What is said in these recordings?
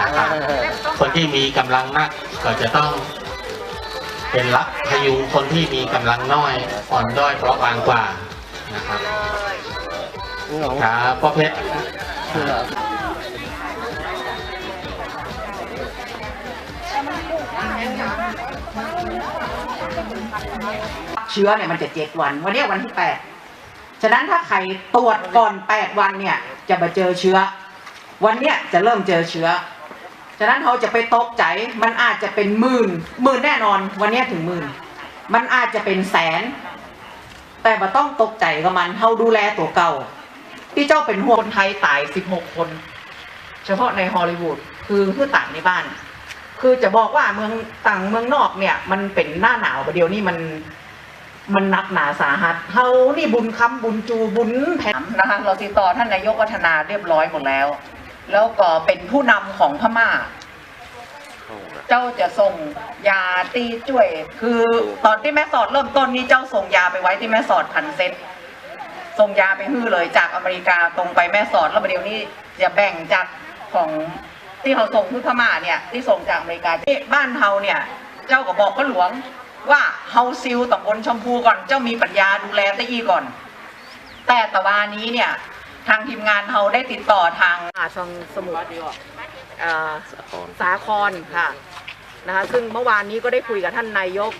นะครับคนที่มีกำลังมากก็จะต้องเป็นรับพยุงคนที่มีกำลังน้อยอ่อนด้อยเปราะบางกว่านะครับครับพ่อเพชรเชื้อเนี่ยมันจะเจ็ดวัน วันเนี้ยวันที่แปดฉะนั้นถ้าใครตรวจก่อนแปดวันเนี่ยจะมาเจอเชื้อ วันเนี้ยจะเริ่มเจอเชื้อ ฉะนั้นเขาจะไปตกใจมันอาจจะเป็นหมื่นหมื่นแน่นอน วันเนี้ยถึงหมื่นมันอาจจะเป็นแสน แต่มาต้องตกใจกับมันเขาดูแลตัวเก่า ที่เจ้าเป็นห่วงคนไทยตาย 16 คน เฉพาะในฮอลลีวูดคือคือต่างในบ้าน คือจะบอกว่าเมืองต่างเมืองนอกเนี่ย มันเป็นหน้าหนาวประเดี๋ยวนี้มันมันหนักหนาสาหัสเฮานี่บุญคำบุญจูบุญแผ่นนะคะเราติดต่อท่านนายกวัฒนาเรียบร้อยหมดแล้ว แล้วก็เป็นผู้นำของพม่า เจ้าจะส่งยาตีจ่วย คือตอนที่แม่สอดเริ่มต้นนี่เจ้าส่งยาไปไว้ที่แม่สอดพันเซตส่งยาไปฮื้อเลยจากอเมริกาตรงไปแม่สอดแล้วประเดี๋ยวนี้จะแบ่งจากของที่เขาส่งที่พม่าเนี่ยที่ส่งจากอเมริกาที่บ้านเฮาเนี่ย เจ้าก็บอกก็หลวงว่าเฮาซิลตำบลชมพูก่อนเจ้ามีปัญญาดูแลตะอี้ก่อน แต่ตะวานี้เนี่ย ทางทีมงานเฮาได้ติดต่อทางทางสมุทรเอ่อสาครค่ะนะคะซึ่งเมื่อวานนี้ก็ได้คุยกับท่านนายก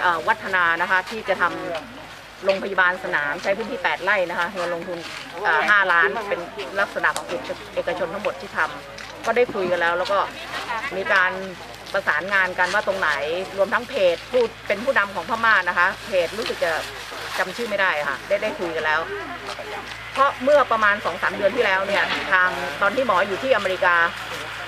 เอ่อวัฒนานะคะที่จะทำโรงพยาบาลสนามใช้พื้นที่ 8 ไร่นะคะเงินลงทุนเอ่อ5ล้านเป็นลักษณะของเอกเอกชนทั้งหมดที่ทำก็ได้คุยกันแล้ว แล้วก็มีการประสานงานกันว่าตรงไหนรวมทั้งเพจผู้เป็นผู้นำของพม่านะคะเพจรู้สึกจะ จำชื่อไม่ได้ค่ะ ได้ได้คุยกันแล้ว เพราะเมื่อประมาณ2องสามเดือนที่แล้วเนี่ยทางตอนที่หมออยู่ที่อเมริกา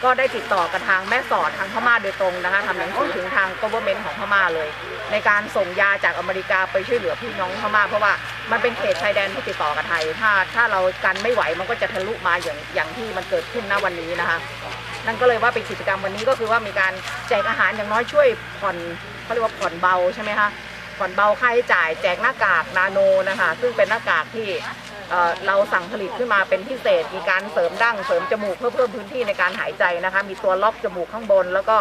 ก็ได้ติดต่อกับทางแม่สอดทางพม่าโดยตรงนะคะทำหนังสือถึงทาง government ของพม่าเลย ในการส่งยาจากอเมริกาไปช่วยเหลือพี่น้องพม่าเพราะว่ามันเป็นเขตชายแดนที่ติดต่อกับไทย ถ้าถ้าเรากันไม่ไหวมันก็จะทะลุมาอย่างอย่างที่มันเกิดขึ้นณวันนี้นะคะนั่นก็เลยว่าเป็นกิจกรรมวันนี้ก็คือว่ามีการแจกอาหารอย่างน้อยช่วยผ่อนเขาเรียกว่าผ่อนเบาใช่ไหมคะ ผ่อนเบาค่าใช้จ่ายแจกหน้ากากนาโนนะคะซึ่งเป็นหน้ากากที่เราสั่งผลิตขึ้นมาเป็นพิเศษ มีการเสริมดั้งเสริมจมูกเพื่อเพิ่มพื้นที่ในการหายใจนะคะ มีตัวล็อกจมูกข้างบน แล้วก็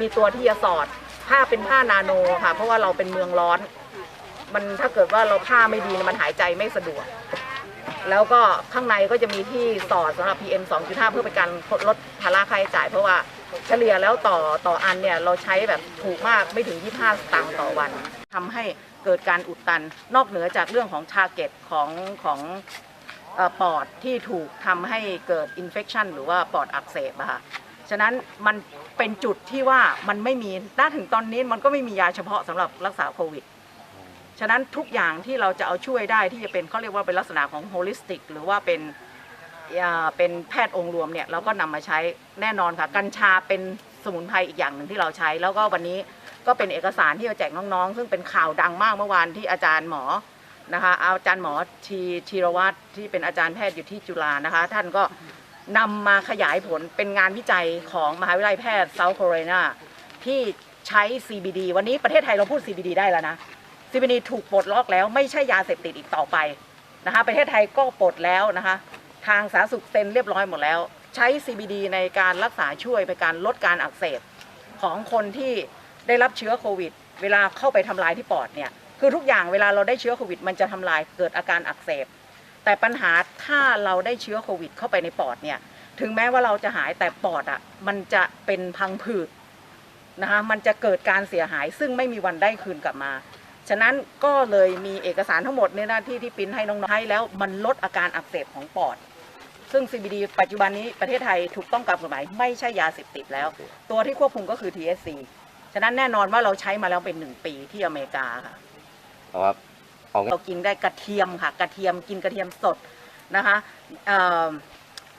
มีตัวที่จะสอดผ้าเป็นผ้านาโนค่ะ เพราะว่าเราเป็นเมืองร้อน มันถ้าเกิดว่าเราผ้าไม่ดีมันหายใจไม่สะดวก แล้วก็ข้างในก็จะมีที่สอดสำหรับ PM 2.5 เพื่อเป็นการลดภาระค่าใช้จ่าย เพราะว่าเฉลี่ยแล้วต่อต่ออันเนี่ยเราใช้แบบถูกมากไม่ถึง 25สตางค์ต่อวัน ทำให้เกิดการอุดตัน นอกเหนือจากเรื่องของ target ของของอปอดที่ถูกทำให้เกิด infection หรือว่าปอดอักเสบอะค่ะฉะนั้นมันเป็นจุดที่ว่ามันไม่มีน่าถึงตอนนี้มันก็ไม่มียาเฉพาะสำหรับรักษาโควิด ฉะนั้นทุกอย่างที่เราจะเอาช่วยได้ที่จะเป็นเขาเรียกว่าเป็นลักษณะของโฮลิสติก หรือว่าเป็นเป็นแพทย์องค์รวมเนี่ยเราก็นำมาใช้แน่นอนค่ะ กัญชาเป็นสมุนไพรอีกอย่างหนึ่งที่เราใช้ แล้วก็วันนี้ ก็เป็นเอกสารที่เราแจกน้องๆ ซึ่งเป็นข่าวดังมากเมื่อวานที่อาจารย์หมอนะคะอาจารย์หมอทีชีรวัตรที่เป็นอาจารย์แพทย์อยู่ที่จุฬานะคะ ท่านก็นำมาขยายผลเป็นงานวิจัยของมหาวิทยาลัยแพทย์เซาท์แคโรไลนาที่ใช้ CBD วันนี้ประเทศไทยเราพูด CBD ได้แล้วนะ CBD ถูกปลดล็อกแล้วไม่ใช่ยาเสพติดอีกต่อไปนะคะ ประเทศไทยก็ปลดแล้วนะคะ ทางสาธารณสุขเซ็นเรียบร้อยหมดแล้ว ใช้ CBD ในการรักษาช่วยในการลดการอักเสบของคนที่ ได้รับเชื้อโควิด เวลาเข้าไปทำลายที่ปอดเนี่ยคือทุกอย่างเวลาเราได้เชื้อโควิด มันจะทำลายเกิดอาการอักเสบ แต่ปัญหาถ้าเราได้เชื้อโควิด เข้าไปในปอดเนี่ยถึงแม้ว่าเราจะหายแต่ปอดอะมันจะเป็นพังผืดนะคะมันจะเกิดการเสียหายซึ่งไม่มีวันได้คืนกลับมา ฉะนั้นก็เลยมีเอกสารทั้งหมดเนี่ยนะที่ที่ปริ้นให้น้องๆให้แล้วมันลดอาการอักเสบของปอด ซึ่ง CBD ปัจจุบันนี้ประเทศไทยถูกต้องตามกฎหมายไม่ใช่ยาเสพติดแล้ว ตัวที่ควบคุมก็คือ THC ฉะนั้นแน่นอนว่าเราใช้มาแล้วเป็นหนึ่งปีที่อเมริกาค่ะเอาครับเอาเรากินได้กระเทียมค่ะ กระเทียมกินกระเทียมสดนะคะเอ่อ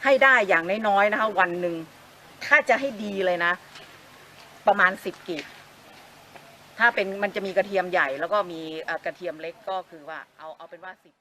ให้ได้อย่างน้อยๆนะคะ วันหนึ่งถ้าจะให้ดีเลยนะ ประมาณสิบกีบถ้าเป็นมันจะมีกระเทียมใหญ่แล้วก็มีเอ่อกระเทียมเล็กก็คือว่าเอาเอาเป็นว่าสิบ